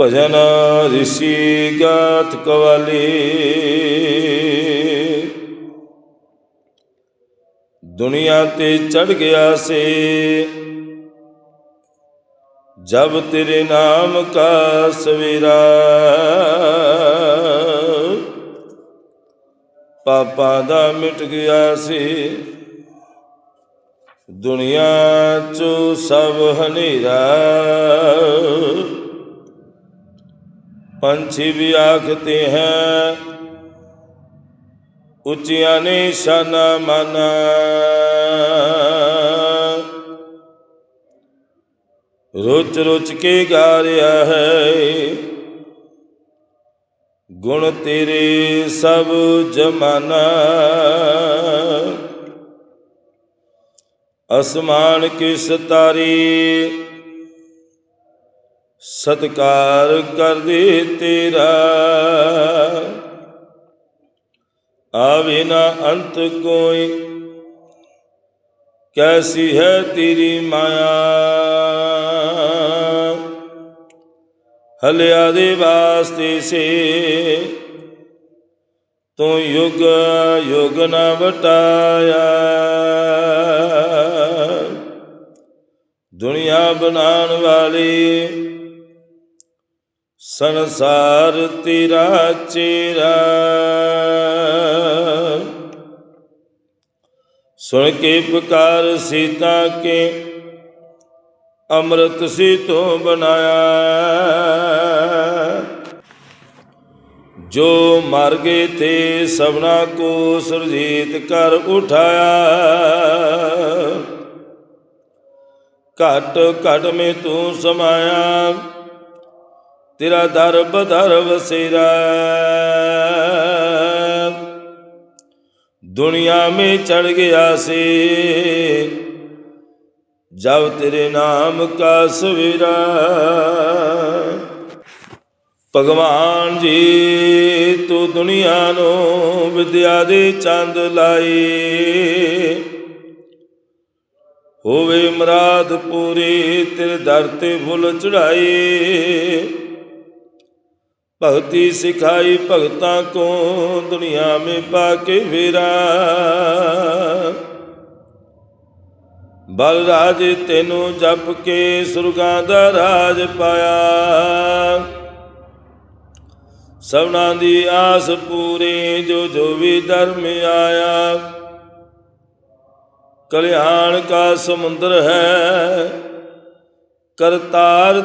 ਭਜਨ ਰਿਸ਼ੀ ਗਾਤ ਕਵਾਲੀ। ਦੁਨੀਆ ਤੇ ਚੜ ਗਿਆ ਸੇ। ਜਬ ਤੇਰੇ ਨਾਮ ਕਾ ਸਵੇਰਾ। ਪਾਪਾਂ ਦਾ ਮਿਟ ਗਿਆ ਸੀ। ਦੁਨੀਆ ਚੋ ਸਭ ਹਨੇਰਾ। पंछी भी आखते हैं उचिया निशान माना रुच रुच के गा रहा है गुण तेरे सब जमाना आसमान की सितारी ਸਤਕਾਰ ਕਰਦੇ ਤੇਰਾ। ਆਵੇ ਨਾ ਅੰਤ ਕੋਈ, ਕੈਸੀ ਹੈ ਤੇਰੀ ਮਾਇਆ। ਹਲਿਆ ਦੇ ਵਾਸਤੇ ਸੇ, ਤੂੰ ਯੁਗ ਯੁਗ ਨਾ ਵਟਾਇਆ। ਦੁਨੀਆ ਬਣਾਉਣ ਵਾਲੀ ਸੰਸਾਰ ਤੇਰਾ ਚੇਰਾ। ਸੁਣ ਕੇ ਪੁਕਾਰ ਸੀਤਾ ਕੇ ਅੰਮ੍ਰਿਤ ਸੀ ਤੋਂ ਬਣਾਇਆ। ਜੋ ਮਰ ਗਏ ਤੇ ਸਭਨਾ ਕੋ ਸੁਰਜੀਤ ਕਰ ਉਠਾਇਆ। ਘਟ ਘਟ ਮੇ ਤੂੰ ਸਮਾਇਆ। ਤੇਰਾ ਦਰ ਬਦਰ ਵਸੇਰਾ ਦੁਨੀਆ ਮੇ ਚੜ ਗਿਆ ਸੀ। ਜਬ ਤੇਰੇ ਨਾਮ ਕਾ ਸਵੇਰਾ ਭਗਵਾਨ ਜੀ, ਤੂੰ ਦੁਨੀਆ ਨੂੰ ਵਿਦਿਆ ਦੇ ਚੰਦ ਲਾਈ। ਹੋਵੇ ਮਰਾਦ ਪੂਰੀ, ਤੇਰੇ ਦਰ ਤੇ ਫੁੱਲ ਚੜਾਈ ਭਗਤੀ ਸਿਖਾਈ ਭਗਤਾਂ ਕੋ ਦੁਨੀਆ ਮੇ ਪਾ ਕੇ ਫੇਰਾ। ਬਲ ਰਾਜ ਤੈਨੂੰ ਜਪ ਕੇ ਸੁਰਗਾਂ ਦਾ ਰਾਜ ਪਾਇਆ। ਸਭਨਾਂ ਦੀ ਆਸ ਪੂਰੀ ਜੋ ਜੋ ਵੀ ਧਰਮ ਆਇਆ। ਕਲਿਆਣ ਕਾ ਸਮੁੰਦਰ ਹੈ, ਕਰਤਾਰ